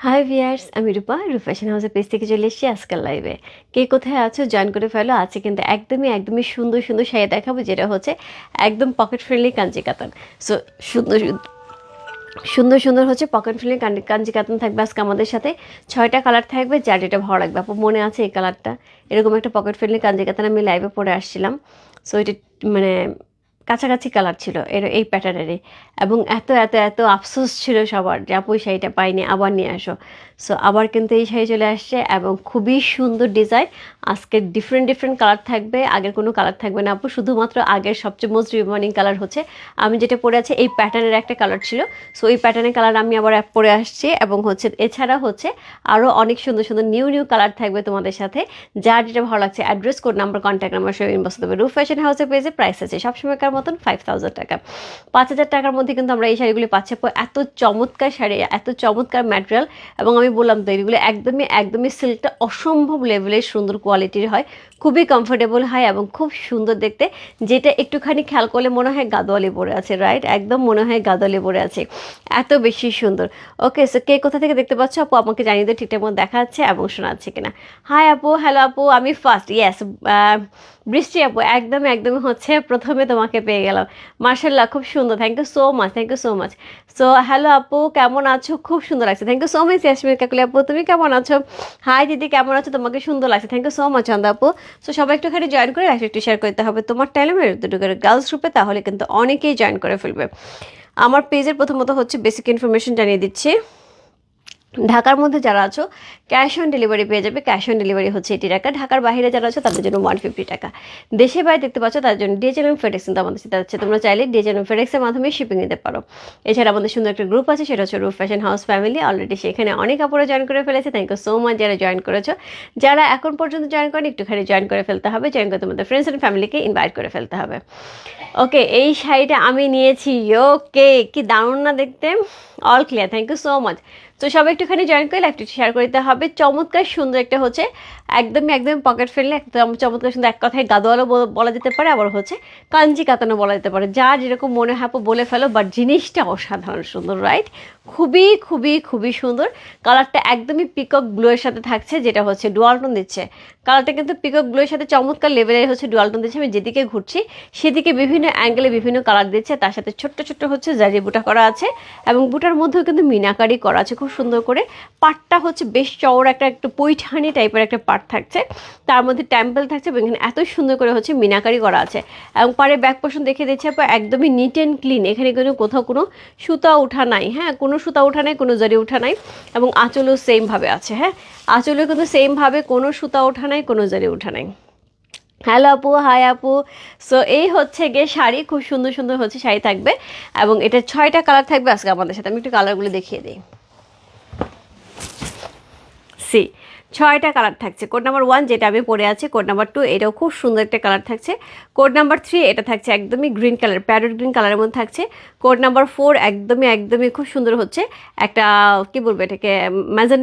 High viewers আমি রূপা রূপ fashion হাউসের পেজ থেকে চলে এসেছি আজকাল লাইভে কে কোথায় আছো? জয়েন করে ফেলো। আছে কিন্তু একদমই একদমই সুন্দর সুন্দর শাড়ি দেখাবো, যেটা হচ্ছে একদম পকেট ফ্রেন্ডলি কাঞ্চি কাতান। সো সুন্দর সুন্দর সুন্দর সুন্দর হচ্ছে পকেট ফ্রেন্ডলি কাঞ্চি কাতান থাকবে আজকে আমাদের সাথে। ছয়টা কালার থাকবে, যার যেটা ভালো লাগবে। আপু, মনে আছে এই কালারটা এরকম একটা পকেট ফ্রেন্ডলি কাঞ্চি কাতান আমি লাইভে পরে আসছিলাম। সো এটা মানে কাছাকাছি কালার ছিল এর, এই প্যাটার্নেরই এবং এত এত এত আফসোস ছিল সবার যা পয়সা এটা পাইনি, আবার নিয়ে আসো। সো আবার কিন্তু এই শাড়ি চলে আসছে এবং খুবই সুন্দর ডিজাইন আজকে ডিফারেন্ট ডিফারেন্ট কালার থাকবে, আগের কোনো কালার থাকবে না আপু। শুধুমাত্র আগের সবচেয়ে মোস্ট রিমার্নিং কালার হচ্ছে, আমি যেটা পরে আছি, এই প্যাটার্নের একটা কালার ছিল। সো এই প্যাটার্নের কালার আমি আবার পরে আসছি এবং হচ্ছে, এছাড়া হচ্ছে আরও অনেক সুন্দর সুন্দর নিউ নিউ কালার থাকবে তোমাদের সাথে। যার যেটা ভালো লাগছে address code number contact number সব ইনবক্স দেবে। রুফ ফ্যাশন হাউসের পেজে প্রাইস আছে সবসময়কার মতন ফাইভ থাউজেন্ড টাকা। পাঁচ হাজার টাকার মধ্যে কিন্তু আমরা এই শাড়িগুলি পাচ্ছি এত চমৎকার শাড়ি, এত চমৎকার ম্যাটেরিয়াল এবং আমি বললাম তো, এগুলো একদমই একদমই সিল্কটা অসম্ভব লেভেলের সুন্দর কোয়ালিটির হয়। খুবই কমফোর্টেবল হয় এবং খুব সুন্দর দেখতে। যেটা একটুখানি খেয়াল করলে মনে হয় গাদোয়ালি পরে আছে রাইট একদম মনে হয় গাদোয়ালি পরে আছে। এত বেশি সুন্দর। ওকে সো কে কোথা থেকে দেখতে পাচ্ছ? আপু, আমাকে জানিয়ে দিও ঠিকঠাক মতো দেখা যাচ্ছে এবং শোনা যাচ্ছে কিনা। হাই আপু হ্যালো আপু, আমি ফার্স্ট ইয়েস বৃষ্টি আপু, একদম একদম হচ্ছে প্রথমে তোমাকে পেয়ে গেলাম। মার্শাল্লাহ খুব সুন্দর। Thank you so much thank you so much so hello আপু, কেমন আছো? খুব সুন্দর লাগছে। Thank you so much Yasmin Kakuli আপু, তুমি কেমন আছো? হাই দিদি, কেমন আছো? তোমাকে সুন্দর লাগছে। Thank you so much Chanda আপু। সো সবাই একটুখানি জয়েন করে লাইফ একটু শেয়ার করতে হবে। তোমার টাইমে দুটো করে গার্লস গ্রুপে তাহলে কিন্তু অনেকেই জয়েন করে ফেলবে। আমার পেজের প্রথমত হচ্ছে বেসিক ইনফরমেশন জানিয়ে দিচ্ছি। ঢাকার মধ্যে যারা আছো ক্যাশ অন ডেলিভারি পেয়ে যাবে। ক্যাশ অন ডেলিভারি হচ্ছে এইটি টাকা। ঢাকার বাইরে যারা আছো, তাদের জন্য ওয়ান ফিফটি টাকা। দেশে বাইরে দেখতে পাচ্ছ তার জন্য ডিএচএল এবং ফেডেক্স কিন্তু আমাদের সাথে আছে। তোমরা চাইলে ডিএচএল এবং ফেডেক্সের মাধ্যমে শিপিং নিতে পারো। এছাড়া আমাদের সুন্দর একটা গ্রুপ আছে, সেটা হচ্ছে roof fashion house family already সেখানে অনেক কাপড়ে জয়েন করে ফেলেছে। থ্যাংক ইউ সো মাচ যারা জয়েন করেছ। যারা এখন পর্যন্ত জয়েন করেন, একটুখানি জয়েন করে ফেলতে হবে। জয়েন করে তোমাদের ফ্রেন্ডস অ্যান্ড ফ্যামিলিকে ইনভাইট করে ফেলতে হবে। ওকে এই শাড়িটা আমি নিয়েছি। ওকে কি দারুণ না দেখতে? All clear thank you so much তো সবাই একটুখানি জয়েন করে লাইভটি শেয়ার করতে হবে। চমৎকার সুন্দর একটা হচ্ছে একদমই একদম পকেট ফ্রেন্ডলি একদম চমৎকার সুন্দর এক কথায় গাদোয়ালো বলা যেতে পারে, আবার হচ্ছে কাঞ্জি কাতানো বলা যেতে পারে। যা যেরকম মনে হয় বলে ফেলো বাট জিনিসটা অসাধারণ সুন্দর রাইট খুবই খুবই খুবই সুন্দর। কালারটা একদমই পিকক ব্লুয়ের সাথে থাকছে, যেটা হচ্ছে ডুয়ালটন দিচ্ছে। কালারটা কিন্তু পিকক ব্লুয়ের সাথে চমৎকার লেভেলের হচ্ছে ডুয়ালটন দিচ্ছে। আমি যেদিকে ঘুরছি, সেদিকে বিভিন্ন অ্যাঙ্গেলে বিভিন্ন কালার দিচ্ছে। তার সাথে ছোট্ট ছোট্ট হচ্ছে জারি বুটা করা আছে এবং বুটার মধ্যেও কিন্তু মিনাকারি করা আছে খুব সুন্দর করে। পাটটা হচ্ছে বেশ চওড়া একটা, একটু পৈঠানি টাইপের একটা পাট থাকছে। তার মধ্যে টেম্পল থাকছে এবং এখানে এত সুন্দর করে হচ্ছে মিনাকারি করা আছে। এবং পারে ব্যাক পোর্শন দেখে দিচ্ছে আপনার একদমই নিট অ্যান্ড ক্লিন এখানে কিন্তু কোথাও কোনো সুতা ওঠা নাই হ্যাঁ? কোনো সুতা ওঠা নাই, কোনো জরি ওঠা নাই এবং আঁচলও সেমভাবে আছে হ্যাঁ? আঁচলেও কিন্তু সেমভাবে কোনো সুতা ওঠা নাই, কোনো জরি ওঠা নাই। হ্যালো আপু হাই আপু। সো এই হচ্ছে গিয়ে শাড়ি, খুব সুন্দর সুন্দর হচ্ছে শাড়ি থাকবে এবং এটা ছয়টা কালার থাকবে আজকে আমাদের সাথে। আমি একটু কালারগুলো দেখিয়ে দিই। সি ছয়টা কালার থাকছে। কোড নাম্বার ওয়ান যেটা আমি পরে আছি, কোড নাম্বার টু এটাও খুব সুন্দর একটা কালার থাকছে। কোড নাম্বার থ্রি এটা থাকছে একদমই গ্রিন কালার, প্যারট গ্রিন কালারের মধ্যে থাকছে। কোড নাম্বার ফোর একদমই একদমই খুব সুন্দর হচ্ছে। একটা, কি বলব এটাকে, ম্যাজেন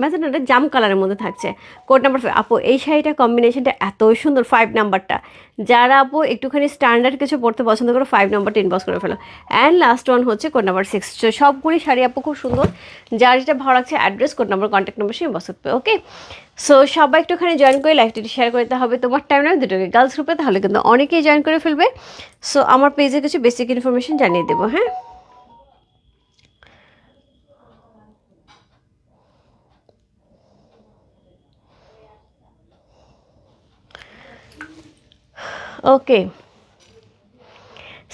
ম্যাজেন জাম কালারের মধ্যে থাকছে। কোড নাম্বার ফাইভ আপু, এই শাড়িটা কম্বিনেশনটা এত সুন্দর ফাইভ নাম্বারটা যারা আপু একটুখানি স্ট্যান্ডার্ড কিছু পড়তে পছন্দ করো ফাইভ নাম্বারটা ইনবক্স করে ফেলো। অ্যান্ড লাস্ট ওয়ান হচ্ছে কোড নাম্বার সিক্স সবগুলি শাড়ি আপু খুব সুন্দর। যার যেটা ভালো লাগছে address code number contact number সে ইনবক্স করতে ওকে সো সবাই একটুখানি জয়েন করে লাইফটি শেয়ার করতে হবে। তোমার টাইম নয় দুটোকে। গার্লস গ্রুপে তাহলে কিন্তু অনেকেই জয়েন করে ফেলবে। সো আমার পেজে কিছু বেসিক ইনফরমেশন জানিয়ে দেবো হ্যাঁ? ওকে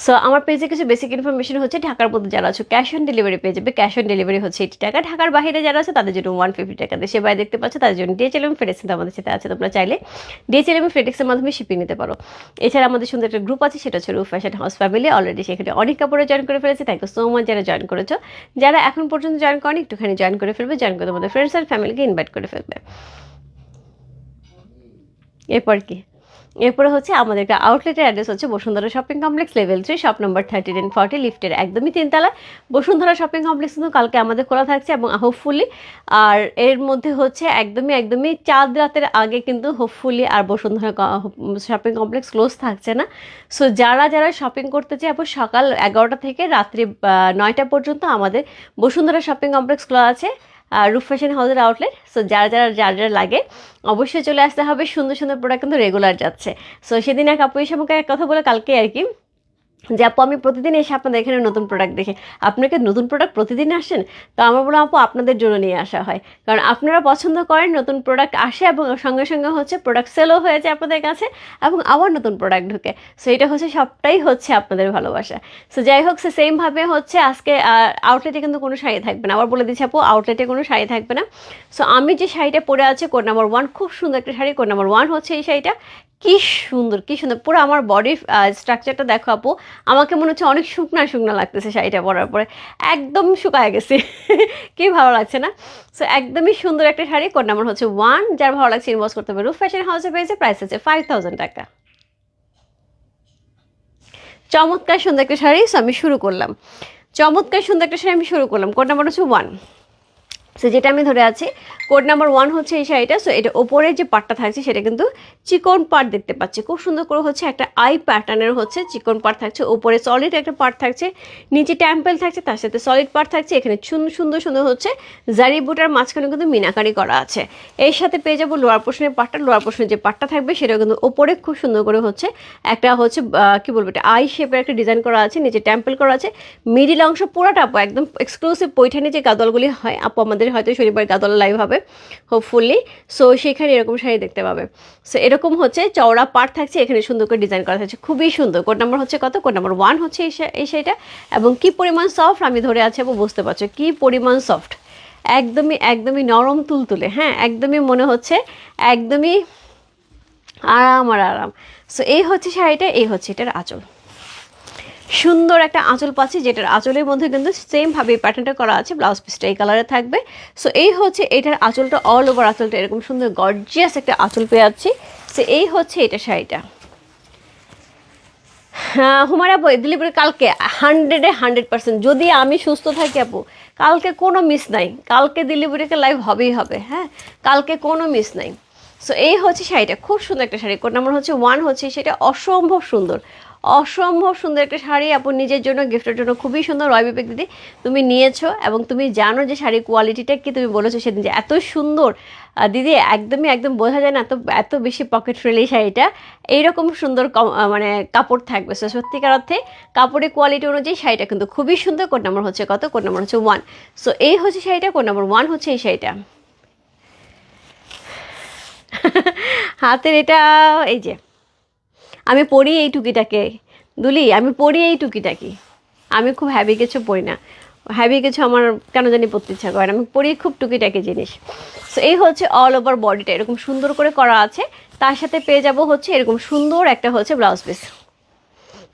সো আমার পেজে কিছু বেসিক ইনফরমেশন হচ্ছে ঢাকার মধ্যে যারা আছো ক্যাশ অন ডেলিভারি পেয়ে যাবে। ক্যাশ অন ডেলিভারি হচ্ছে এইটি টাকা। ঢাকার বাইরে যারা আছে, তাদের জন্য ওয়ান ফিফটি টাকা। দেশে বাইরে দেখতে পাচ্ছ, তাদের জন্য ডিএচএল এবং ফেডেক্স আমাদের সাথে আছে। তোমরা চাইলে ডিএচএল এবং ফেডেক্সের মাধ্যমে শিপিং নিতে পারো। এছাড়া আমাদের সুন্দর একটা গ্রুপ আছে, সেটা হচ্ছে roof fashion house family already সেখানে অনেক কাপড়ে জয়েন করে ফেলেছে। থ্যাংক ইউ সো মাচ যারা জয়েন করেছ। যারা এখন পর্যন্ত জয়েন করেনি, একটুখানি জয়েন করে ফেলবে। জয়েন করে তোমাদের ফ্রেন্ডস অ্যান্ড ফ্যামিলিকে ইনভাইট করে ফেলবে। এরপর কি? এরপরে হচ্ছে আমাদের একটা আউটলেটের অ্যাড্রেস হচ্ছে Bashundhara shopping complex level three shop number thirty ten forty লিফটের একদমই তিনতলা বসুন্ধরা শপিং কমপ্লেক্স কিন্তু কালকে আমাদের খোলা থাকছে এবং হোপফুলি আর এর মধ্যে হচ্ছে একদমই একদমই চাঁদ রাতের আগে কিন্তু হোপফুলি আর বসুন্ধরা শপিং কমপ্লেক্স ক্লোজ থাকছে না। সো যারা যারা শপিং করতে চায় এবং সকাল এগারোটা থেকে রাত্রি নয়টা পর্যন্ত আমাদের বসুন্ধরা শপিং কমপ্লেক্স খোলা আছে। রূপ ফ্যাশন হাউসের আউটলেট সো যারা যারা, যার যার লাগে, অবশ্যই চলে আসতে হবে। সুন্দর সুন্দর প্রোডাক্ট কিন্তু রেগুলার যাচ্ছে। সো সেদিন এক আপু এসে আমাকে এক কথা বলে কালকে আর কি যে আপু, আমি প্রতিদিন এসে আপনাদের এখানে নতুন প্রোডাক্ট দেখে। আপনাকে নতুন প্রোডাক্ট প্রতিদিন আসেন? তো আমার বললাম, আপু, আপনাদের জন্য নিয়ে আসা হয়। কারণ আপনারা পছন্দ করেন নতুন প্রোডাক্ট আসে এবং সঙ্গে সঙ্গে হচ্ছে প্রোডাক্ট সেলও হয়ে যায় আপনাদের কাছে এবং আবার নতুন প্রোডাক্ট ঢুকে। সো এটা হচ্ছে সবটাই হচ্ছে আপনাদের ভালোবাসা। সো যাই হোক, সে সেমভাবে হচ্ছে আজকে আউটলেটে কিন্তু কোনো শাড়ি থাকবে না। আবার বলে দিচ্ছি, আপু আউটলেটে কোনো শাড়ি থাকবে না। সো আমি যে শাড়িটা পরে আছে কোড নাম্বার ওয়ান খুব সুন্দর একটা শাড়ি কোড নাম্বার ওয়ান হচ্ছে এই শাড়িটা। কি সুন্দর কি সুন্দর। পুরো আমার বডির স্ট্রাকচারটা দেখো আপু, আমাকে মনে হচ্ছে অনেক শুকনা শুকনা লাগতেছে শাড়িটা পরার পরে। একদম শুকায় গেছে। কি ভালো লাগছে না? সো একদমই সুন্দর একটা শাড়ি। কোড নাম্বার হচ্ছে ওয়ান যার ভালো লাগছে ইনভেস্ট করতে হবে। রুফ ফ্যাশন হাউসে পেয়েছে প্রাইস আছে ফাইভ থাউজেন্ড টাকা। চমৎকার সুন্দর একটা শাড়ি। সো আমি শুরু করলাম। চমৎকার সুন্দর একটা শাড়ি আমি শুরু করলাম। কোড নাম্বার হচ্ছে ওয়ান সো যেটা আমি ধরে আছি কোড নাম্বার ওয়ান হচ্ছে এই শাড়িটা। সো এটা ওপরে যে পাটটা থাকছে, সেটা কিন্তু চিকন পার্ট দেখতে পাচ্ছি। খুব সুন্দর করে হচ্ছে একটা আই প্যাটার্নের হচ্ছে চিকন পার্ট থাকছে। ওপরে সলিড একটা পাট থাকছে, নিচে ট্যাম্পেল থাকছে, তার সাথে সলিড পার্ট থাকছে। এখানে সুন্দর সুন্দর হচ্ছে জারি বুটার মাঝখানে কিন্তু মিনাকারি করা আছে। এর সাথে পেয়ে যাব লোয়ার পোর্শনের পাটটা লোয়ার পোর্শনের যে পাটটা থাকবে সেটা কিন্তু ওপরে খুব সুন্দর করে হচ্ছে একটা হচ্ছে কি বলব এটা আই শেপের একটা ডিজাইন করা আছে, নিচে ট্যাম্পেল করা আছে। মিডিল অংশ পুরোটা আপু একদম এক্সক্লুসিভ পৈঠানি যে গাদলগুলি হয়, আপু আমাদের হয়তো শনিবার গাদল লাইভ হবে হোপফুলি সো সেখানে এরকম শাড়ি দেখতে পাবে। সো এরকম হচ্ছে, চওড়া পাট থাকছে, এখানে সুন্দর করে ডিজাইন করা থাকছে। খুবই সুন্দর। কোড নাম্বার হচ্ছে কত? কোড নাম্বার ওয়ান হচ্ছে এই শাড়িটা। এবং কি পরিমাণ সফট আমি ধরে আছি আপু, বুঝতে পারছ? কি পরিমাণ সফট একদমই একদমই নরম তুলতুলে হ্যাঁ? একদমই মনে হচ্ছে, একদমই আরাম আর আরাম। সো এই হচ্ছে শাড়িটা, এই হচ্ছে এটার আঁচল। সুন্দর একটা আঁচল পাচ্ছি, যেটার আঁচলের মধ্যে কিন্তু সেমভাবে প্যাটার্নটা করা আছে ব্লাউজ পিসটা এই কালারে থাকবে। সো এই হচ্ছে এটার আঁচলটা অল ওভার আঁচলটা এরকম সুন্দর গর্জিয়াস একটা আঁচল পেয়ে যাচ্ছি। সো এই হচ্ছে এটা শাড়িটা। হুমার আপু ডেলিভারি কালকে হান্ড্রেডে হান্ড্রেড পার্সেন্ট যদি আমি সুস্থ থাকি আপু, কালকে কোনো মিস নাই। কালকে ডেলিভারিকে লাইভ হবেই হবে হ্যাঁ? কালকে কোনো মিস নাই। সো এই হচ্ছে শাড়িটা। খুব সুন্দর একটা শাড়ি। কোড নাম্বার হচ্ছে ওয়ান হচ্ছে, সেটা অসম্ভব সুন্দর। অসম্ভব সুন্দর একটা শাড়ি। আপু, নিজের জন্য গিফটের জন্য খুবই সুন্দর। রয় দিদি, তুমি নিয়েছো এবং তুমি জানো যে শাড়ির কোয়ালিটিটা কি, তুমি বলেছ সেদিন যে এত সুন্দর। দিদি, একদমই, একদম বোঝা যায় না এত এত বেশি পকেট ফ্রেলি শাড়িটা। এইরকম সুন্দর মানে কাপড় থাকবে। সো সত্যিকার অর্থে কাপড়ের কোয়ালিটি অনুযায়ী শাড়িটা কিন্তু খুবই সুন্দর। কোন নাম্বার হচ্ছে কত? কোন নাম্বার হচ্ছে ওয়ান সো এই হচ্ছে শাড়িটা কোন নাম্বার ওয়ান হচ্ছে এই শাড়িটা। হাতের এটা, এই যে। আমি পড়ি এই টুকিটাকে। দুলি, আমি পড়ি এই টুকিটাকি। আমি খুব হ্যাভি কিছু পড়ি না। হ্যাভি কিছু আমার কেন জানি পড়তে ইচ্ছা করে আমি পড়ি খুব টুকিটাকি জিনিস। সো এই হচ্ছে অল ওভার বডিটা এরকম সুন্দর করে করা আছে। তার সাথে পেয়ে যাব হচ্ছে এরকম সুন্দর একটা হচ্ছে ব্লাউজ পিস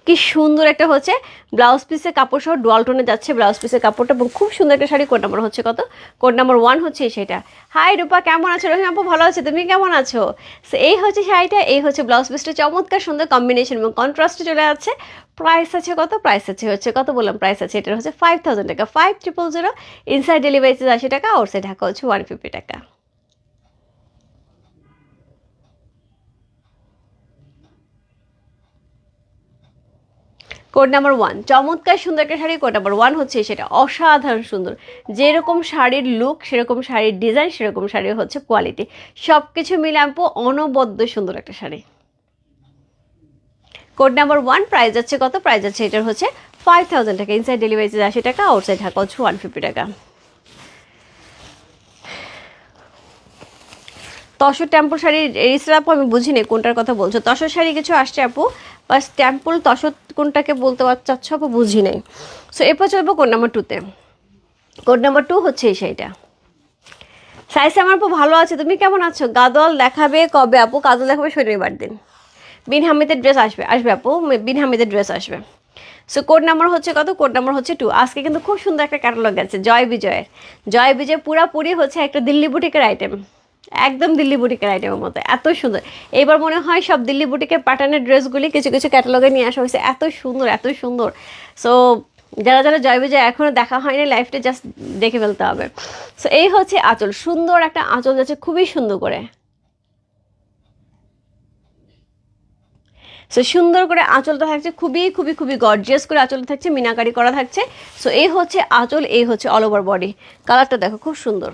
কি সুন্দর একটা হচ্ছে ব্লাউজ পিসের কাপড় সহ ডোয়াল টোনে যাচ্ছে ব্লাউজ পিসের কাপড়টা এবং খুব সুন্দর একটা শাড়ি কোড নাম্বার হচ্ছে কত? কোড নাম্বার ওয়ান হচ্ছে সেটা। হাই রূপা, কেমন আছো? রহিম আপু, ভালো আছে? তুমি কেমন আছো? সো এই হচ্ছে শাড়িটা, এই হচ্ছে ব্লাউজ পিসটা। চমৎকার, সুন্দর কম্বিনেশন এবং কন্ট্রাস্টে চলে যাচ্ছে। প্রাইস আছে কত? প্রাইস আছে হচ্ছে কত বললাম? প্রাইস আছে এটা হচ্ছে five thousand taka. Five triple zero inside delivery আশি টাকা আউটসাইড ঢাকা হচ্ছে one fifty taka. Code number one. চমৎকার সুন্দর একটা শাড়ি কোড নাম্বার ওয়ান হচ্ছে সেটা অসাধারণ সুন্দর। যেরকম শাড়ির লুক সেরকম শাড়ির ডিজাইন সেরকম শাড়ির হচ্ছে কোয়ালিটি সব কিছু মিলে আনব অনবদ্য সুন্দর একটা sari. Code number one price যাচ্ছে কত? প্রাইস যাচ্ছে এটার হচ্ছে five thousand taka. Inside delivery আশি টাকা আউটসাইড ঢাকা হচ্ছে ওয়ান ফিফটি টাকা। তসর টেম্পল শাড়ির রিসেল আপু আমি বুঝিনি কোনটার কথা বলছো। তসর শাড়ি কিছু আসছে আপু? বা টেম্পল তসর কোনটাকে বলতে চাচ্ছ আপু বুঝি নাই। সো এরপর চলবো কোড নাম্বার টুতে কোড নাম্বার টু হচ্ছে এই শাড়িটা। সাইজ আমার আপু ভালো আছে। তুমি কেমন আছো? গাদল দেখাবে কবে আপু? গাদল দেখাবে শনিবার দিন। বিন হামিদের ড্রেস আসবে। আসবে আপু? বিন হামিদের ড্রেস আসবে। সো কোড নাম্বার হচ্ছে কত? কোড নাম্বার হচ্ছে টু আজকে কিন্তু খুব সুন্দর একটা ক্যাটালগ আছে। জয় বিজয়ের। জয় বিজয় পুরাপুরি হচ্ছে একটা দিল্লি বুটিকের আইটেম একদম দিল্লি বুটিকের আইটেমের মতো এত সুন্দর। এবার মনে হয় সব দিল্লি বুটিকের প্যাটার্নের ড্রেসগুলি কিছু কিছু ক্যাটালগে নিয়ে আসা হয়েছে। এত সুন্দর এত সুন্দর। সো যারা যারা জয় বিজয় এখনও দেখা হয়নি লাইফটা জাস্ট দেখে ফেলতে হবে। সো এই হচ্ছে আঁচল। সুন্দর একটা আঁচল যাচ্ছে, খুবই সুন্দর করে। সো সুন্দর করে আঁচলটা থাকছে, খুবই খুবই খুবই গর্জিয়াস করে আঁচলটা থাকছে, মিনাকারি করা থাকছে। সো এই হচ্ছে আঁচল, এই হচ্ছে অল ওভার বডি কালারটা দেখো, খুব সুন্দর।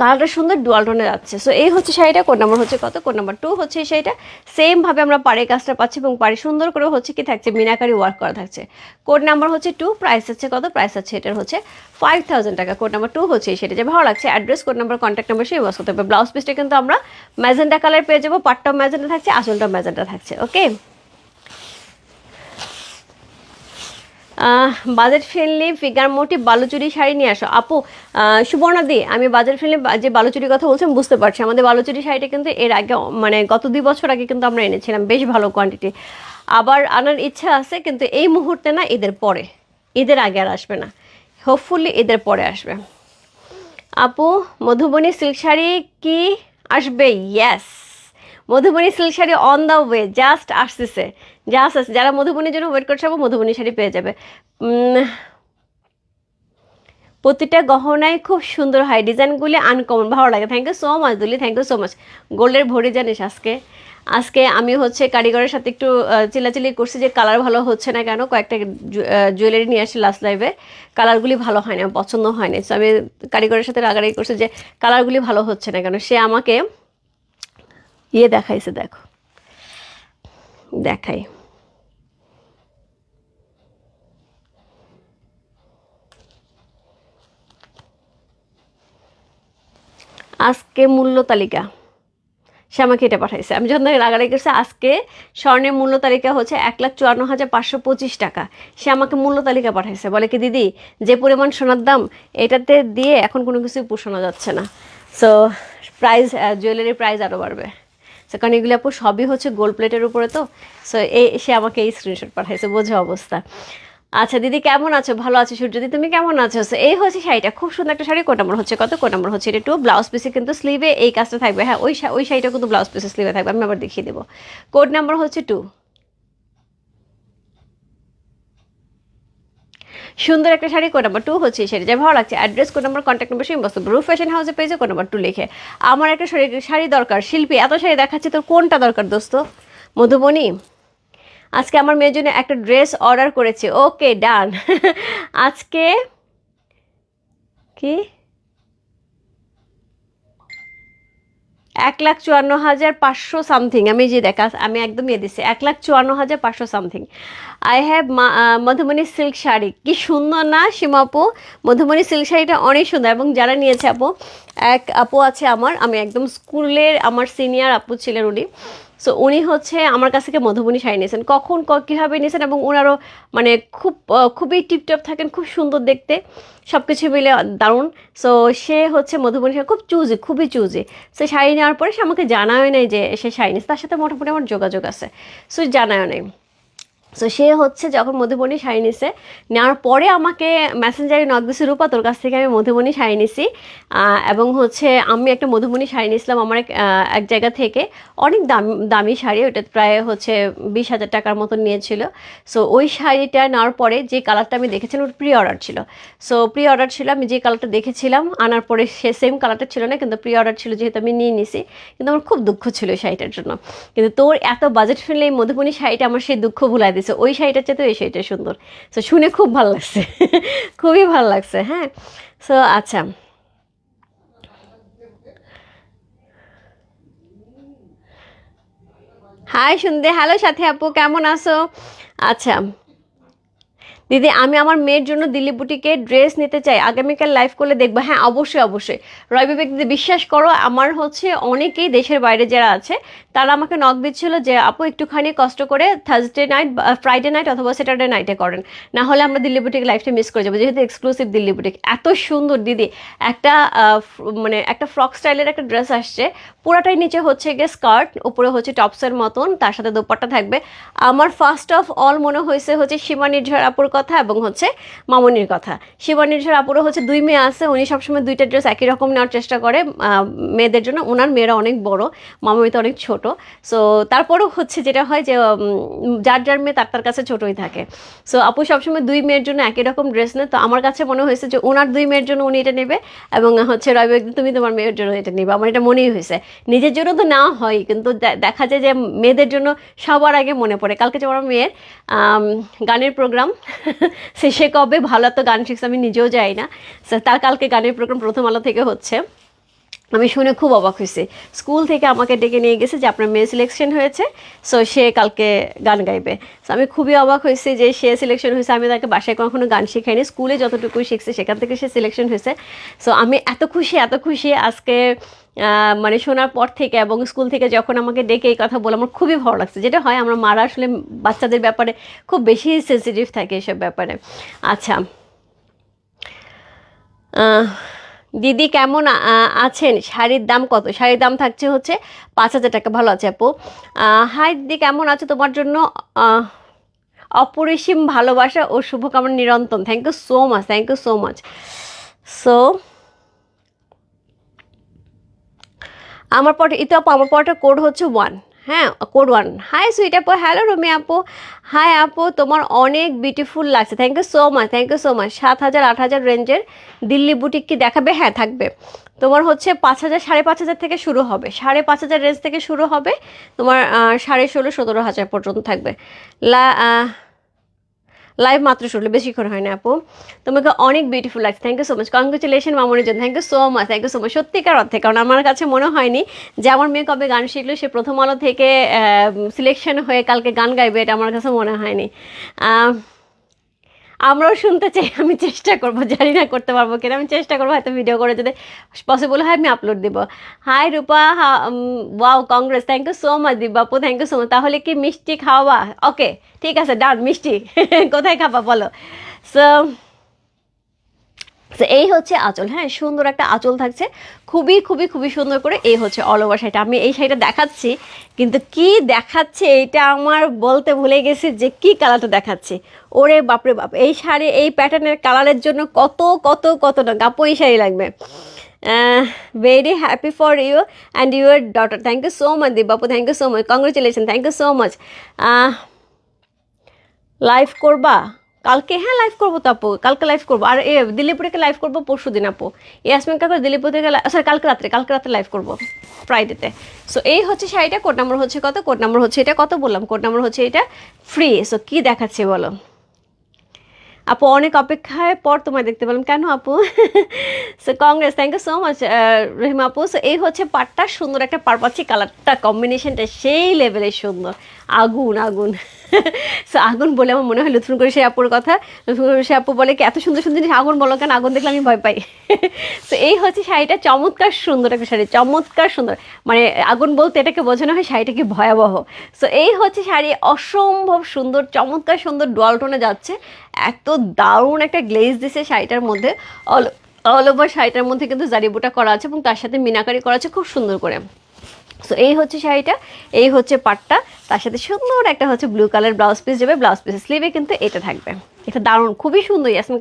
কালারটা সুন্দর ডুয়াল টোনে যাচ্ছে। সো এই হচ্ছে শাড়িটা কোড নাম্বার হচ্ছে কত? কোড নাম্বার টু হচ্ছে এই শাড়িটা। সেমভাবে আমরা পাড়ে কাজটা পাচ্ছি এবং পাড়ে সুন্দর করে হচ্ছে কি থাকছে, মিনাকারি ওয়ার্ক করা থাকছে। কোড নাম্বার হচ্ছে টু প্রাইস হচ্ছে কত? প্রাইস হচ্ছে এটার হচ্ছে five thousand taka. Code number two হচ্ছে সেটা যে ভালো লাগছে address code number contact number সেই ইউজ করতে হবে। ব্লাউজ পিসটা কিন্তু আমরা ম্যাজেন্টা কালার পেয়ে যাব, পাটটাও ম্যাজেন্টা থাকছে, আসলটাও ম্যাজেন্টা থাকছে ওকে বাজেট ফ্রেন্ডলি ফিগার মোটি বালুচুরি শাড়ি নিয়ে আসো। আপু আহ, সুবর্ণা দি আমি বাজেট ফ্রেন্ডলি যে বালুচুরির কথা বলছি বুঝতে পারছি। আমাদের বালুচুরি শাড়িটা কিন্তু এর আগে মানে গত দুই বছর আগে কিন্তু আমরা এনেছিলাম বেশ ভালো কোয়ান্টিটি আবার আনার ইচ্ছা আছে কিন্তু এই মুহূর্তে না ঈদের পরে। ঈদের আগে আর আসবে না। হোপফুলি ঈদের পরে আসবে। আপু মধুবনী সিল্ক শাড়ি কি আসবে? Yes Madhubani silk sari on the way just আসতেছে। জাস্ট আসছে যারা মধুবনীর জন্য ওয়েট করছে মধুবনী শাড়ি পেয়ে যাবে। প্রতিটা গহনায় খুব সুন্দর হয়। ডিজাইনগুলি আনকমন ভালো লাগে। Thank you so much Duli. Thank you so much গোল্ডের ভরি জানিস আজকে। আজকে আমি হচ্ছে কারিগরের সাথে একটু আহ, চিল্লাচিল্লি করছি যে কালার ভালো হচ্ছে না কেন? কয়েকটা জুয়েলারি নিয়ে আসি লাস্ট লাইভে কালারগুলি ভালো হয় না পছন্দ হয় না। সো আমি কারিগরের সাথে রাগারাগি করছি যে কালারগুলি ভালো হচ্ছে না কেন? সে আমাকে ইয়ে দেখাইছে, দেখো। দেখাই। আজকে মূল্য তালিকা। সে আমাকে এটা পাঠাইছে। আমি যখন রাগারাগি করছি, আজকে স্বর্ণের মূল্য তালিকা হচ্ছে এক লাখ চুয়ান্ন হাজার পাঁচশো পঁচিশ টাকা। সে আমাকে মূল্য তালিকা পাঠাইছে। বলে কি, দিদি, যে পরিমাণ সোনার দাম, এটাতে দিয়ে এখন কোনো কিছুই পোষানো যাচ্ছে না। সো প্রাইস জুয়েলারি প্রাইস আরও বাড়বে। সো কারণ এগুলো আপু সবই হচ্ছে গোল্ড প্লেটের উপরে তো সো এই সে আমাকে এই স্ক্রিনশট পাঠাইছে, বোঝো অবস্থা। আচ্ছা দিদি কেমন আছো? ভালো আছো সূর্যদি, তুমি কেমন আছো? এই হচ্ছে শাড়িটা, খুব সুন্দর একটা শাড়ি, কোট হচ্ছে, কত কোট হচ্ছে? এটা একটু ব্লাউজ পিসে কিন্তু স্লিভে এই কাজটা থাকবে। হ্যাঁ ওই ওই শাড়িটা কিন্তু ব্লাউজ পিসে স্লিভে থাকবে, আমি আবার দেখিয়ে দেবো। কোড নাম্বার হচ্ছে টু সুন্দর একটা শাড়ি কোড নাম্বার টু হচ্ছে এই শাড়ি। যা ভালো লাগছে। Address code number contact number সেই বস্তু। ব্রু ফ্যাশন হাউসে পেয়েছে কোড নাম্বার টু লিখে। আমার একটা শাড়ি শাড়ি দরকার। শিল্পী, এত শাড়ি দেখাচ্ছে, তোর কোনটা দরকার দোস্ত? মধুবনী? আজকে আমার মেয়ের জন্য একটা ড্রেস অর্ডার করেছে। ওকে ডান আজকে কি? এক লাখ চুয়ান্ন হাজার পাঁচশো সামথিং আমি যে দেখা, আমি একদম ইয়ে দিচ্ছি এক লাখ চুয়ান্ন হাজার পাঁচশো something I have Madhumoni silk sari. কি সুন্দর না, সীমা আপু? মধুমণি সিল্ক শাড়িটা অনেক সুন্দর এবং যারা নিয়েছে আপু, এক আপু আছে আমার, আমি একদম স্কুলের আমার সিনিয়র আপু ছিলেন উনি। সো উনি হচ্ছে আমার কাছ থেকে মধুবনী শাড়ি নিয়েছেন। কখন কীভাবে নিয়েছেন এবং ওনারও মানে খুব খুবই টিপটপ থাকেন, খুব সুন্দর দেখতে। সব কিছু মিলে দারুণ। সো সে হচ্ছে মধুবনী শাড়ি খুব চুজি খুবই চুজি সে শাড়ি নেওয়ার পরে সে আমাকে জানায় নাই যে সে শাড়ি নিয়েছে। তার সাথে মোটামুটি আমার যোগাযোগ আছে। সো জানায় নাই। সো সে হচ্ছে যখন মধুবনী শাড়ি নিছে, নেওয়ার পরে আমাকে মেসেঞ্জারে নক রূপা, তোর কাছ থেকে আমি মধুবনী শাড়ি নিছি। এবং হচ্ছে আমি একটা মধুবনী শাড়ি নিয়েছিলাম আমার এক জায়গা থেকে। অনেক দাম, দামি শাড়ি ওটা প্রায় হচ্ছে বিশ হাজার টাকার মতো নিয়েছিল। সো ওই শাড়িটা নেওয়ার পরে যে কালারটা আমি দেখেছিলাম ওর প্রি অর্ডার ছিল। সো প্রি অর্ডার ছিল, আমি যে কালারটা দেখেছিলাম, আনার পরে সে সেম কালারটা ছিল না, কিন্তু প্রি অর্ডার ছিল যেহেতু আমি নিয়ে নিছি। কিন্তু আমার খুব দুঃখ ছিল ওই শাড়িটার জন্য। কিন্তু তোর এত বাজেট ফ্রেন্ডলি মধুবনী শাড়িটা আমার সেই দুঃখ ভুলাই দিছে, ওই শাড়িটার চেয়ে তো এই শাড়িটা সুন্দর। সো শুনে খুব ভালো লাগছে। খুবই ভালো লাগছে হ্যাঁ। সো আচ্ছা। হাই শুনতে হ্যালো সাথে আপু। কেমন আছো? আচ্ছা। দিদি, আমি আমার মেয়ের জন্য দিল্লি বুটিকে ড্রেস নিতে চাই। আগামীকাল লাইভ করলে দেখব। হ্যাঁ অবশ্যই অবশ্যই। রয় বিবেক দিদি, বিশ্বাস করো, আমার হচ্ছে অনেকেই দেশের বাইরে যারা আছে, তারা আমাকে নক দিচ্ছিল যে, আপু, একটুখানি কষ্ট করে থার্সডে নাইট ফ্রাইডে নাইট অথবা স্যাটারডে নাইটে করেন। না হলে আমরা দিল্লি বুটিক লাইফটা মিস করে যাব। যেহেতু এক্সক্লুসিভ দিল্লি বুটিক। এত সুন্দর দিদি। একটা মানে একটা ফ্রক স্টাইলের একটা ড্রেস আসছে। পুরাটাই নিচে হচ্ছে গিয়ে স্কার্ট উপরে হচ্ছে টপসের মতন, তার সাথে দোপাট্টা থাকবে। আমার ফার্স্ট অফ অল মনে হয়েছে হচ্ছে সীমা নির্ঝর আপুর কথা এবং হচ্ছে মামনির কথা। শিবানীর ছাড়া আপুরও হচ্ছে দুই মেয়ে আছে, উনি সবসময় দুইটা ড্রেস একই রকম নেওয়ার চেষ্টা করে মেয়েদের জন্য। ওনার মেয়েরা অনেক বড় মামনি তো অনেক ছোট। সো তারপরেও হচ্ছে যেটা হয় যে যার যার মেয়ে তার তার কাছে ছোটই থাকে। সো আপু সবসময় দুই মেয়ের জন্য একই রকম ড্রেস নেয়। তো আমার কাছে মনে হয়েছে যে ওনার দুই মেয়ের জন্য উনি এটা নেবে এবং হচ্ছে রবি তুমি তোমার মেয়ের জন্য এটা নেবে। আমার এটা মনেই হয়েছে। নিজের জন্য তো না হয়, কিন্তু দেখা যায় যে, মেয়েদের জন্য সবার আগে মনে পড়ে। কালকে যে আমার মেয়ের গানের প্রোগ্রাম সে সে কবে? ভালো তো গান শিখছে, আমি নিজেও যাই না। তার কালকে গানের প্রোগ্রাম প্রথম আলো থেকে হচ্ছে। আমি শুনে খুব অবাক হয়েছি। স্কুল থেকে আমাকে ডেকে নিয়ে গেছে যে আপনার মেয়ে সিলেকশন হয়েছে সো সে কালকে গান গাইবে। সো আমি খুবই অবাক হয়েছি যে সে সিলেকশন হয়েছে, আমি তাকে বাসায় কখনো গান শেখাইনি, স্কুলে যতটুকু শিখছে সেখান থেকে সে সিলেকশন হয়েছে। সো আমি এত খুশি এত খুশি আজকে মানে শোনার পর থেকে এবং স্কুল থেকে যখন আমাকে ডেকে এই কথা বলে আমার খুবই ভালো লাগছে। যেটা হয়, আমরা মারা আসলে বাচ্চাদের ব্যাপারে খুব বেশি সেন্সিটিভ থাকে এসব ব্যাপারে। আচ্ছা দিদি কেমন আছেন? শাড়ির দাম কত? শাড়ির দাম থাকছে হচ্ছে পাঁচ হাজার টাকা। ভালো আছে আপু। হাই দিদি, কেমন আছে? তোমার জন্য অপরিসীম ভালোবাসা ও শুভকামনা নিরন্তন thank you so much thank you so much so আমার পর ইতো আমার পরটা কোড হচ্ছে ওয়ান হ্যাঁ কোড ওয়ান হাই সুইট আপু হ্যালো রুমি আপু হাই আপু তোমার অনেক বিউটিফুল লাগছে। Thank you so much thank you so much সাত হাজার, আট হাজার রেঞ্জের দিল্লি বুটিক কি দেখাবে? হ্যাঁ থাকবে। তোমার হচ্ছে পাঁচ হাজার, সাড়ে পাঁচ হাজার থেকে শুরু হবে। সাড়ে পাঁচ হাজার রেঞ্জ থেকে শুরু হবে তোমার সাড়ে ষোলো, সতেরো হাজার পর্যন্ত থাকবে। লা লাইভ মাত্র শুনলে বেশিক্ষণ হয় না আপু। তোমাকে অনেক বিউটিফুল লাগছে thank you so much congratulation মামনের জন্য thank you so much thank you so much সত্যিকার অর্থে, কারণ আমার কাছে মনে হয়নি যে আমার মেয়ে কবে গান শিখলো, সে প্রথম আলো থেকে সিলেকশন হয়ে কালকে গান গাইবে, এটা আমার কাছে মনে হয়নি। আমরাও শুনতে চাই, আমি চেষ্টা করব, জানি না করতে পারব কিনা, আমি চেষ্টা করব হয়তো ভিডিও করে যদি পসিবল হয় আমি আপলোড দেবো। Hi Rupa wow congrats thank you so much দিব্যাপু thank you so much তাহলে কি মিষ্টি খাওয়া? ওকে ঠিক আছে ডান মিষ্টি। কোথায় খাবা বলো? সো তো এই হচ্ছে আঁচল। হ্যাঁ সুন্দর একটা আঁচল থাকছে। খুবই খুবই খুবই সুন্দর করে এই হচ্ছে অল ওভার শাড়িটা। আমি এই শাড়িটা দেখাচ্ছি, কিন্তু কি দেখাচ্ছে এটা আমার বলতে ভুলে গেছি যে কি কালারটা দেখাচ্ছে। ওরে বাপরে বাপ, এই শাড়ি, এই প্যাটার্নের কালারের জন্য কত কত কত না গাপো এই শাড়ি লাগবে। Very happy for you and your daughter thank you so much দিবাপু thank you so much congratulation thank you so much live করবা? কালকে হ্যাঁ লাইভ করব তো আপু, কালকে লাইভ করব। আর এ দিলীপুর থেকে লাইভ করব পরশু দিন আপু। ইয়াসমিন কাকা দিল্লিপুর থেকে সরি কালকে রাত্রে কালকে রাত্রে লাইভ করব ফ্রাইডেতে সো এই হচ্ছে শাড়িটা কোড নাম্বার হচ্ছে কত? কোড নাম্বার হচ্ছে এটা, কত বললাম? কোড নাম্বার হচ্ছে এটা ফ্রি সো কী দেখাচ্ছে বলো? আপু, অনেক অপেক্ষায় পর তোমায় দেখতে পেলাম। কেন আপু? So congrats thank you so much Rahima আপু। সো এই হচ্ছে পাটটা সুন্দর একটা পার পাচ্ছি কালারটা কম্বিনেশনটা সেই লেভেলের সুন্দর। আগুন আগুন। সো আগুন বলে আমার মনে হয় লুথুন করে সে আপুর কথা। লুথুন করে সে আপু বলে কি, এত সুন্দর সুন্দর জিনিস আগুন বলো কেন? আগুন দেখলে আমি ভয় পাই। সো এই হচ্ছে শাড়িটা চমৎকার সুন্দর একটা শাড়ি, চমৎকার সুন্দর। মানে আগুন বলতে এটাকে বোঝানো হয় শাড়িটা কি ভয়াবহ। সো এই হচ্ছে শাড়ি অসম্ভব সুন্দর, চমৎকার সুন্দর ডোয়াল টোনে যাচ্ছে। এত দারুণ একটা গ্লেজ দিছে শাড়িটার মধ্যে। অল অল ওভার শাড়িটার মধ্যে কিন্তু জারিবুটা করা আছে এবং তার সাথে মিনাকারি করা আছে খুব সুন্দর করে। সো এই হচ্ছে শাড়িটা, এই হচ্ছে পাটটা। তার সাথে সুন্দর একটা হচ্ছে ব্লু কালার ব্লাউজ পিস যাবে। ব্লাউজ পিসের স্লিভে কিন্তু এটা থাকবে। এটা দারুণ, খুবই সুন্দর ইয়াসমিন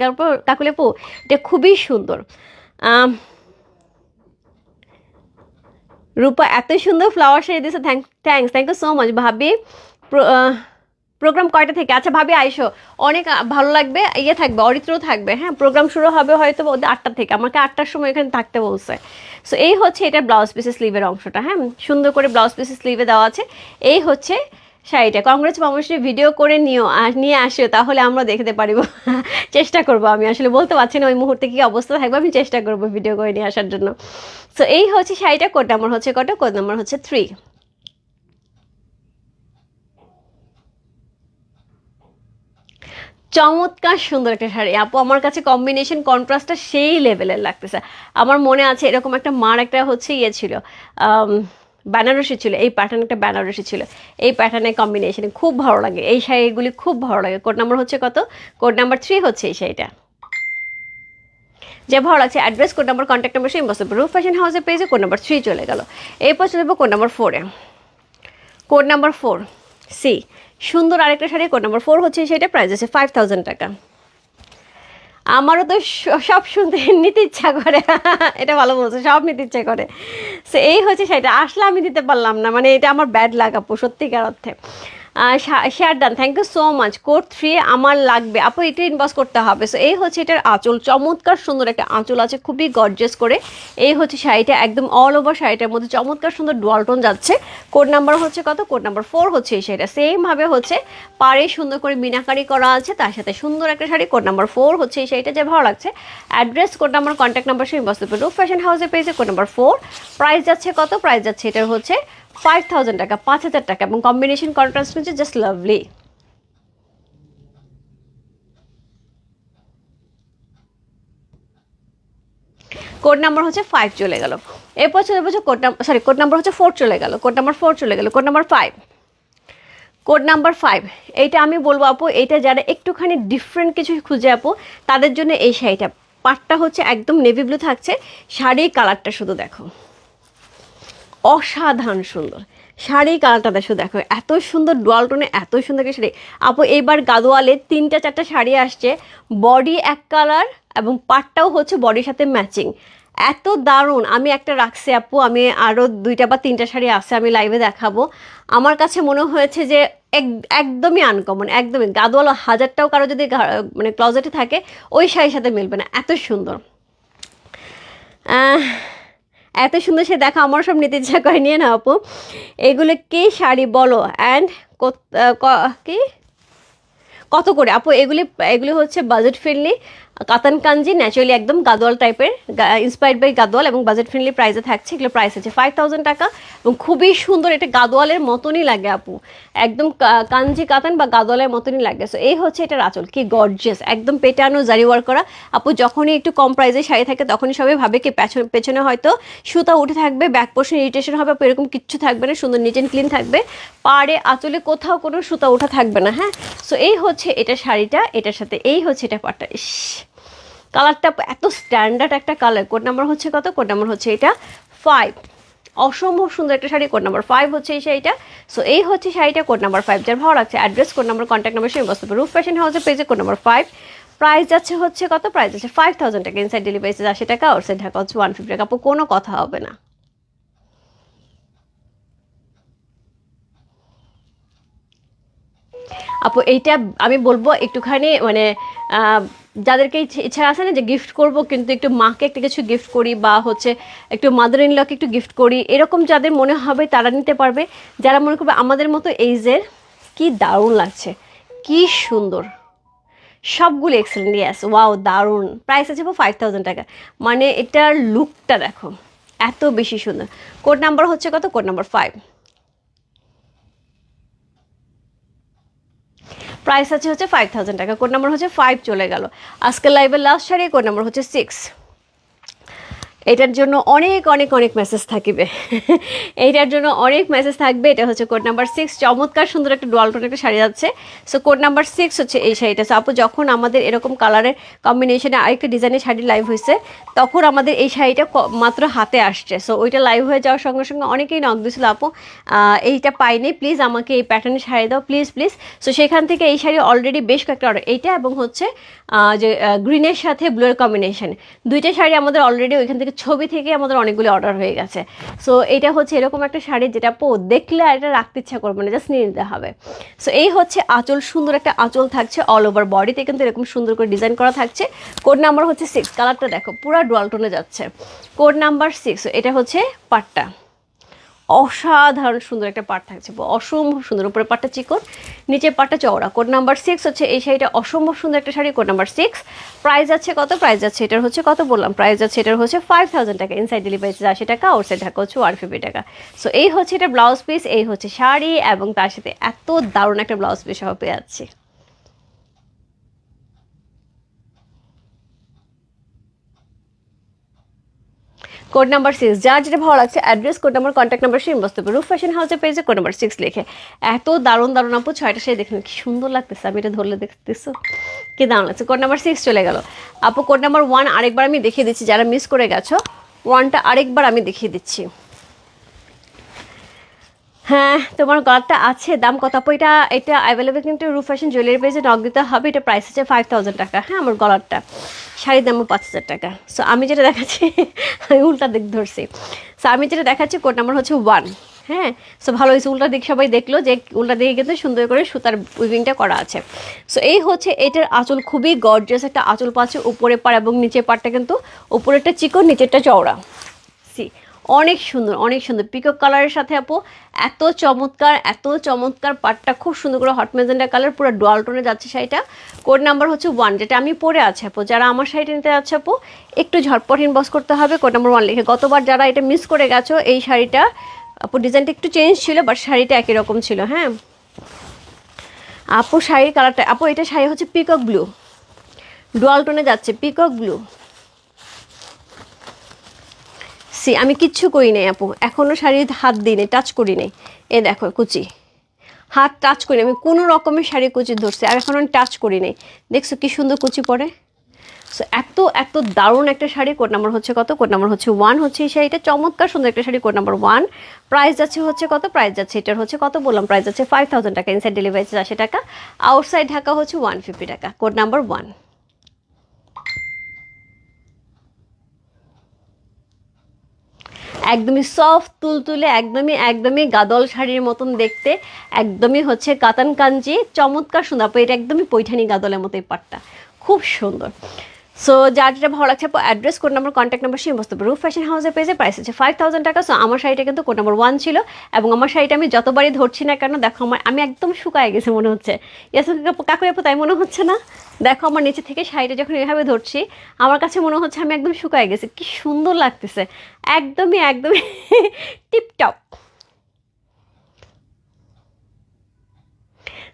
কাকুলে পো এটা খুবই সুন্দর। রূপা এত সুন্দর ফ্লাওয়ার শাড়ি দিয়েছে। Thank thanks thank you so much ভাবি। প্রোগ্রাম কয়টা থেকে? আচ্ছা ভাবি, আইসো। অনেক ভালো লাগবে ইয়ে থাকবে, অরিত্র থাকবে হ্যাঁ? প্রোগ্রাম শুরু হবে হয়তো ওদের আটটা থেকে। আমাকে আটটার সময় এখানে থাকতে বলছে। সো এই হচ্ছে এটা ব্লাউজ পিসের স্লিভের অংশটা হ্যাঁ? সুন্দর করে ব্লাউজ পিসের স্লিভে দেওয়া আছে। এই হচ্ছে শাড়িটা। কংগ্রেস মামুশ্রী ভিডিও করে নিও নিয়ে আসো তাহলে আমরা দেখতে পারিব। চেষ্টা করব আমি। আসলে বলতে পারছি না ওই মুহূর্তে কি অবস্থা থাকবে, আমি চেষ্টা করব ভিডিও করে নিয়ে আসার জন্য। সো এই হচ্ছে শাড়িটা কোড নাম্বার হচ্ছে কটা কোড নাম্বার হচ্ছে থ্রি চমৎকার সুন্দর একটা শাড়ি। আপু, আমার কাছে কম্বিনেশন কন্ট্রাস্টটা সেই লেভেলের লাগতেছে। আমার মনে আছে এরকম একটা মার একটা হচ্ছে ইয়ে ছিল বেনারসি ছিল, এই প্যাটার্ন একটা বেনারসি ছিল। এই প্যাটার্নের কম্বিনেশনে খুব ভালো লাগে। এই শাড়িগুলি খুব ভালো লাগে। কোড নাম্বার হচ্ছে কত? কোড নাম্বার থ্রি হচ্ছে এই শাড়িটা। যে ভালো লাগছে address code number contact number সেই বসে রুফ ফ্যাশন হাউসে পেয়েছে কোড নাম্বার থ্রি চলে গেল। এরপর চলে যাব কোড নাম্বার ফোরে কোড নাম্বার ফোর সি সুন্দর আরেকটা শাড়ি কোড নাম্বার ফোর হচ্ছে সেটা প্রাইস আছে ফাইভ থাউজেন্ড টাকা। আমারও তো সব শুনতে নিতে ইচ্ছা করে। এটা ভালো বলছে, সব নিতে ইচ্ছা করে। সো এই হচ্ছে সেটা আসলে আমি দিতে পারলাম না মানে এটা আমার ব্যাড লাগাবো সত্যিকার অর্থে। Share done thank you so much code three আমার লাগবে। আপু, এটা ইনবক্স করতে হবে। সো এই হচ্ছে এটার আঁচল। চমৎকার সুন্দর একটা আঁচল আছে। খুবই গর্জেস করে। এই হচ্ছে শাড়িটা একদম অল ওভার শাড়িটার মধ্যে চমৎকার সুন্দর ডোয়ালটন যাচ্ছে। কোড নাম্বার হচ্ছে কত? কোড নাম্বার ফোর হচ্ছে এই শাড়িটা। সেমভাবে হচ্ছে পাড়ে সুন্দর করে মিনাকারি করা আছে। তার সাথে সুন্দর একটা শাড়ি। কোড নাম্বার ফোর হচ্ছে এই শাড়িটা। যে ভালো লাগছে। Address code number contact number সেই বস্তু রূপ ফ্যাশন হাউসে পেয়েছে কোড নাম্বার ফোর প্রাইস যাচ্ছে কত? প্রাইস যাচ্ছে এটার হচ্ছে ফাইভ থাউজেন্ড টাকা, পাঁচ হাজার টাকা এবং কম্বিনেশন কন্ট্রাস্ট হচ্ছে জাস্ট লাভলি কোড নাম্বার হচ্ছে ফাইভ চলে গেল। এরপর চলে বলছে code number sorry code number হচ্ছে ফোর চলে গেল। কোড নাম্বার ফোর চলে গেল। Code number five code number five এইটা আমি বলব আপু, এইটা যারা একটুখানি ডিফারেন্ট কিছু খুঁজে আপু, তাদের জন্য এই শাড়িটা। পাটটা হচ্ছে একদম নেভি ব্লু থাকছে। শাড়ির কালারটা শুধু দেখো। অসাধারণ সুন্দর। শাড়ি কালারটা দেখো দেখো, এত সুন্দর ডোয়াল টোনে এত সুন্দর একটা শাড়ি। আপু, এইবার গাদোয়ালে তিনটা চারটা শাড়ি আসছে। বডি এক কালার এবং পাটটাও হচ্ছে বডির সাথে ম্যাচিং এত দারুণ। আমি একটা রাখছি আপু, আমি আরও দুইটা বা তিনটা শাড়ি আছে, আমি লাইভে দেখাবো। আমার কাছে মনে হয়েছে যে এক- একদমই আনকমন একদমই। গাদোয়ালা হাজারটাও কারও যদি মানে ক্লজেটে থাকে, ওই শাড়ির সাথে মিলবে না। এত সুন্দর। এত সুন্দর সে দেখা আমার সব নিতে ইচ্ছা করে, নিয়ে না আপু। এগুলো কে শাড়ি বলো? অ্যান্ড কি কত করে? আপু, এগুলি এগুলি হচ্ছে বাজেট ফ্রেন্ডলি কাতান কাঞ্জি ন্যাচারালি একদম গাদোয়াল টাইপের ইন্সপায়ার্ড বাই গাদোয়াল এবং বাজেট ফ্রেন্ডলি প্রাইসে থাকছে। এগুলো প্রাইস আছে ফাইভ থাউজেন্ড টাকা এবং খুবই সুন্দর এটা গাদোয়ালের মতনই লাগে আপু। একদম কাঞ্জি কাতান বা গাদোয়ালের মতনই লাগে। সো এই হচ্ছে এটার আঁচল কি গর্জিয়াস একদম পেটানো, জারি ওয়ার করা। আপু, যখনই একটু কম প্রাইসে শাড়ি থাকে, তখনই সবাই ভাবে কি পেছনে হয়তো সুতা উঠে থাকবে ব্যাক পোর্শন ইরিটেশন হবে, আপু, এরকম কিচ্ছু থাকবে না, সুন্দর নিট অ্যান্ড ক্লিন থাকবে। পাড়ে, আঁচলে কোথাও কোনো সুতা উঠা থাকবে না হ্যাঁ? সো এই হচ্ছে এটা শাড়িটা, এটার সাথে, এই হচ্ছে এটা পাটটা। ইস! কালারটা এত স্ট্যান্ডার্ড একটা কালার কোড নাম্বার হচ্ছে কত? কোড নাম্বার হচ্ছে এটা ফাইভ অসম্ভব সুন্দর একটা শাড়ি কোড নাম্বার ফাইভ হচ্ছে এই শাড়িটা। সো এই হচ্ছে শাড়িটা কোড নাম্বার ফাইভ যার ভালো লাগছে address code number contact number সেই বস্তু রুফ ফ্যাশন হাউসের পেজে কোড নাম্বার ফাইভ প্রাইস যাচ্ছে হচ্ছে কত? প্রাইস আছে ফাইভ থাউজেন্ড টাকা ইনসাইড ডেলিভারি আশি টাকা আর সাইড ঢাকা হচ্ছে ওয়ান ফিফটি টাকা। আপু, কোনো কথা হবে না। আপু, এইটা আমি বলব একটুখানি মানে যাদেরকে ইচ্ছে- আছে না যে গিফট করব, কিন্তু একটু মাকে একটা কিছু গিফট করি বা হচ্ছে একটু মাদার ইন লকে একটু গিফট করি, এরকম যাদের মনে হবে তারা নিতে পারবে। যারা মনে করবে আমাদের মতো এইজের কি দারুণ লাগছে, কি সুন্দর। সবগুলো এক্সেলেন্ট ইয়াস ওয়াও দারুণ। প্রাইস আছে ফাইভ থাউজেন্ড টাকা। মানে এটার লুকটা দেখো, এত বেশি সুন্দর। কোড নাম্বার হচ্ছে কত? কোড নাম্বার ফাইভ প্রাইস আছে হচ্ছে ফাইভ থাউজেন্ড টাকা কোড নাম্বার হচ্ছে ফাইভ চলে গেল। আজকের লাইভের লাস্ট শাড়ি কোড নাম্বার হচ্ছে সিক্স এটার জন্য অনেক অনেক অনেক মেসেজ থাকিবে। এইটার জন্য অনেক মেসেজ থাকবে। এটা হচ্ছে কোড নাম্বার সিক্স চমৎকার সুন্দর একটা ডোয়ালটোন একটা শাড়ি যাচ্ছে। সো কোড নাম্বার সিক্স হচ্ছে এই শাড়িটা। সো আপু, যখন আমাদের এরকম কালারের কম্বিনেশনে আরেকটা ডিজাইনের শাড়ি লাইভ হয়েছে, তখন আমাদের এই শাড়িটা মাত্র হাতে আসছে। সো ওইটা লাইভ হয়ে যাওয়ার সঙ্গে সঙ্গে অনেকেই নক দিয়েছিল, আপু এইটা পাইনি। প্লিজ আমাকে এই প্যাটার্নের শাড়ি দাও। প্লিজ প্লিজ সো সেখান থেকে এই শাড়ি অলরেডি বেশ কয়েকটা অর্ডার এইটা এবং হচ্ছে যে গ্রিনের সাথে ব্লুয়ের কম্বিনেশন দুইটা শাড়ি আমাদের অলরেডি ওইখান থেকে ছবি থেকে আমাদের অনেকগুলি অর্ডার হয়ে গেছে। সো এটা হচ্ছে এরকম একটা শাড়ি যেটা পো, দেখলে আর এটা রাখতে ইচ্ছা করবে না জাস্ট নিয়ে নিতে হবে। সো এই হচ্ছে আঁচল, সুন্দর একটা আঁচল থাকছে অল ওভার বডিতে কিন্তু এরকম সুন্দর করে ডিজাইন করা থাকছে। কোড নাম্বার হচ্ছে সিক্স কালারটা দেখো, পুরো ডোয়ালটনে যাচ্ছে। কোড নাম্বার সিক্স এটা হচ্ছে পাট্টা। অসাধারণ সুন্দর একটা পাট থাকছে। অসম্ভব সুন্দর। উপরে পাটটা চিকন, নিচে পাটটা চওড়া। কোড নাম্বার সিক্স হচ্ছে এই শাড়িটা অসম্ভব সুন্দর একটা sari, code number six price আছে কত? প্রাইস আছে, এটার হচ্ছে কত বললাম? প্রাইস আছে, এটার হচ্ছে ফাইভ থাউজেন্ড টাকা। ইনসাইড ডেলিভারি আশি টাকা আউট সাইড ঢাকা হচ্ছে ওয়ান ফিফটি টাকা। সো এই হচ্ছে এটা ব্লাউজ পিস এই হচ্ছে শাড়ি এবং তার সাথে এত দারুণ একটা ব্লাউজ পিস সহ পেয়ে যাচ্ছি। কোড নাম্বার সিক্স যার যেটা ভালো লাগছে address code number contact number, সেই বসতে পারে রুফ ফ্যাশন হাউসের পেজে কোড নাম্বার সিক্স লিখে। এত দারুণ দারুণ আপু, ছয়টা সেই দেখুন, কি সুন্দর লাগতেছে, আমি এটা ধরলে দেখতেছো, কি দারুণ লাগছে। কোড নাম্বার সিক্স চলে গেল। আপু, কোড নাম্বার ওয়ান আরেকবার আমি দেখিয়ে দিচ্ছি, যারা মিস করে গেছো ওয়ানটা আরেকবার আমি দেখিয়ে দিচ্ছি। হ্যাঁ তোমার গলাটা আছে, দাম কত? আপু, এটা এটা অ্যাভেলেবেল কিন্তু রুফ ফ্যাশন জুয়েলারি পেজে নক দিতে হবে, এটা প্রাইস হচ্ছে ফাইভ থাউজেন্ড টাকা। হ্যাঁ আমার গলারটা। শাড়ির দামও পাঁচ হাজার টাকা। সো আমি যেটা দেখাচ্ছি, আমি উল্টা দিক ধরছি। সো আমি যেটা দেখাচ্ছি কোড নাম্বার হচ্ছে ওয়ান হ্যাঁ সো ভালো হয়েছে, উল্টা দিক সবাই দেখল যে উল্টা দিকে কিন্তু সুন্দর করে সুতার উইভিংটা করা আছে। সো এই হচ্ছে, এটার আঁচল খুবই গর্জিয়াস একটা আঁচল পাচ্ছে উপরে পাড় এবং নিচের পাড়টা কিন্তু উপরেরটা চিকন, নিচেরটা চওড়া। সি অনেক সুন্দর অনেক সুন্দর। পিকক কালারের সাথে আপু এত চমৎকার এত চমৎকার পাটটা খুব সুন্দর করে হট মেজেন্ডা কালার পুরো ডোয়াল টোনে যাচ্ছে শাড়িটা। কোড নাম্বার হচ্ছে ওয়ান যেটা আমি পরে আছি আপু। যারা আমার শাড়িটা নিতে যাচ্ছে আপু, একটু ঝটপট ইনবক্স করতে হবে কোড নাম্বার ওয়ান লিখে। গতবার যারা এটা মিস করে গেছো, এই শাড়িটা, আপু ডিজাইনটা একটু চেঞ্জ ছিল বাট শাড়িটা একই রকম ছিল হ্যাঁ? আপু শাড়ির কালারটা আপু, এটা শাড়ি হচ্ছে পিকক ব্লু ডোয়াল টোনে যাচ্ছে পিকক ব্লু সি আমি কিচ্ছু করি নাই আপু। এখনও শাড়ির হাত দিই নাই টাচ করি নাই। এ দেখো, কুচি। হাত টাচ করি। আমি কোনো রকমের শাড়ি কুচি ধরছি, আর এখন আমি টাচ করি নাই। দেখছ কি সুন্দর কুচি পরে? সো এত এত দারুণ একটা শাড়ি কোড নাম্বার হচ্ছে কত? কোড নাম্বার হচ্ছে ওয়ান হচ্ছে এই শাড়িটা, চমৎকার সুন্দর একটা sari code number one price যাচ্ছে হচ্ছে কত? প্রাইস যাচ্ছে, এটার হচ্ছে কত বললাম? প্রাইস যাচ্ছে ফাইভ থাউজেন্ড টাকা ইনসাইড ডেলিভারি চারশো টাকা আউটসাইড ঢাকা হচ্ছে ওয়ান ফিফটি টাকা কোড নাম্বার ওয়ান একদমই সফট তুলতুলে, একদমই একদমই গাদল শাড়ির মতন দেখতে, একদমই হচ্ছে কাতান কাঞ্জি চমৎকার সুন্দর। এটা একদমই পৈঠানি গাদলের মতো এই পাটটা। খুব সুন্দর। সো যার যেটা ভালো লাগছে address code number contact number সেই বস্তু রুফ ফ্যাশন হাউসের পেজে প্রাইস হচ্ছে ফাইভ থাউজেন্ড টাকা সো আমার শাড়িটা কিন্তু কোড নাম্বার ওয়ান ছিল, এবং আমার শাড়িটা আমি যতবারই ধরছি না কেন, দেখো আমার, আমি একদম শুকায় গেছে মনে হচ্ছে। ইয়াসু কাকু তাই মনে হচ্ছে না? দেখো আমার নিচে থেকে শাড়িটা যখন এভাবে ধরছি, আমার কাছে মনে হচ্ছে আমি একদম শুকায় গেছি। কি সুন্দর লাগতেছে। একদমই একদমই tiptop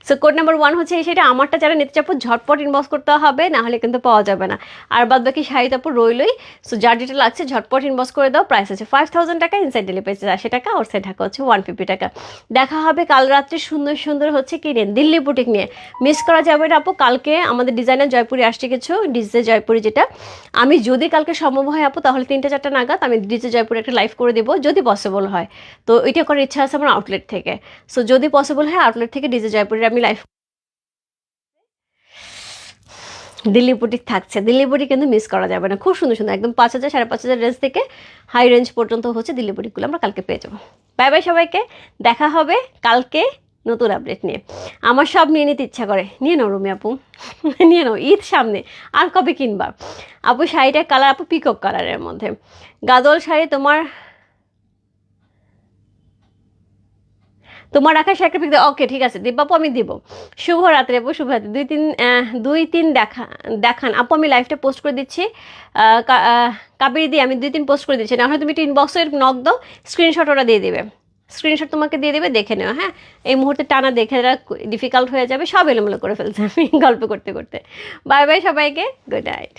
so code number one হচ্ছে সেটা। আমারটা যারা নিতে চাপো ঝটপট ইনবক্স করতে হবে, না হলে কিন্তু পাওয়া যাবে না। আর বাদ বাকি শাড়ি তারপর রইলই। সো যার যেটা লাগছে, ঝটপট ইনবক্স করে দাও। প্রাইস হচ্ছে ফাইভ থাউজেন্ড টাকা ইনসাইড ডেলিভারি আশি টাকা আর সাইড ঢাকা হচ্ছে ওয়ান ফিফটি টাকা। দেখা হবে কাল রাত্রে সুন্দর সুন্দর হচ্ছে কি নিয়ে দিল্লি বুটিক নিয়ে। মিস করা যাবে না আপু, কালকে আমাদের ডিজাইনার জয়পুরে আসছে কিছু, ডিজে জয়পুরি যেটা। আমি যদি কালকে সম্ভব হয় আপু, তাহলে তিনটে চারটা নাগাদ আমি ডিজে জয়পুরে একটা লাইভ করে দেবো, যদি পসিবল হয়। তো, এটা করার ইচ্ছা আছে আমার আউটলেট থেকে। সো যদি পসিবল হয় আউটলেট থেকে ডিজে জয়পুরের আমি লাইভ দিল্লি বুটিক থাকছে। দিল্লি বুটিক কিন্তু মিস করা যাবে না। খুব সুন্দর সুন্দর। একদম পাঁচ হাজার, সাড়ে পাঁচ হাজার রেঞ্জ থেকে হাই রেঞ্জ পর্যন্ত হচ্ছে দিল্লি বুটিকগুলো আমরা কালকে পেয়ে যাব। বাই বাই সবাইকে। দেখা হবে কালকে নতুন আপডেট নিয়ে। আমার সব নিয়ে নিতে ইচ্ছা করে। নিয়ে নাও রুমি আপু। নিয়ে নাও। ঈদ সামনে। আর কবে কিনবা? আপু শাড়িটার কালার আপু পিকক কালারের মধ্যে। গাদল শাড়ি তোমার তোমার রাখা পিক ওকে ঠিক আছে দিব্যাপু আমি দিব। শুভ রাত্রে আপু, শুভ রাত্রি। দুই তিন দুই তিন দেখা, দেখান। আপু, আমি লাইভটা পোস্ট করে দিচ্ছি। কাবেরি দিয়ে আমি দুই তিন পোস্ট করে দিচ্ছি। না হলে তুমি একটু ইনবক্সে নক দাও স্ক্রিনশট ওরা দিয়ে দেবে। স্ক্রিনশট তোমাকে দিয়ে দেবে, দেখে নেও হ্যাঁ? এই মুহূর্তে টানা দেখে ডিফিকাল্ট হয়ে যাবে, সব এলোমেলো করে ফেলছে। আমি গল্প করতে করতে। বাই বাই সবাইকে গুড নাইট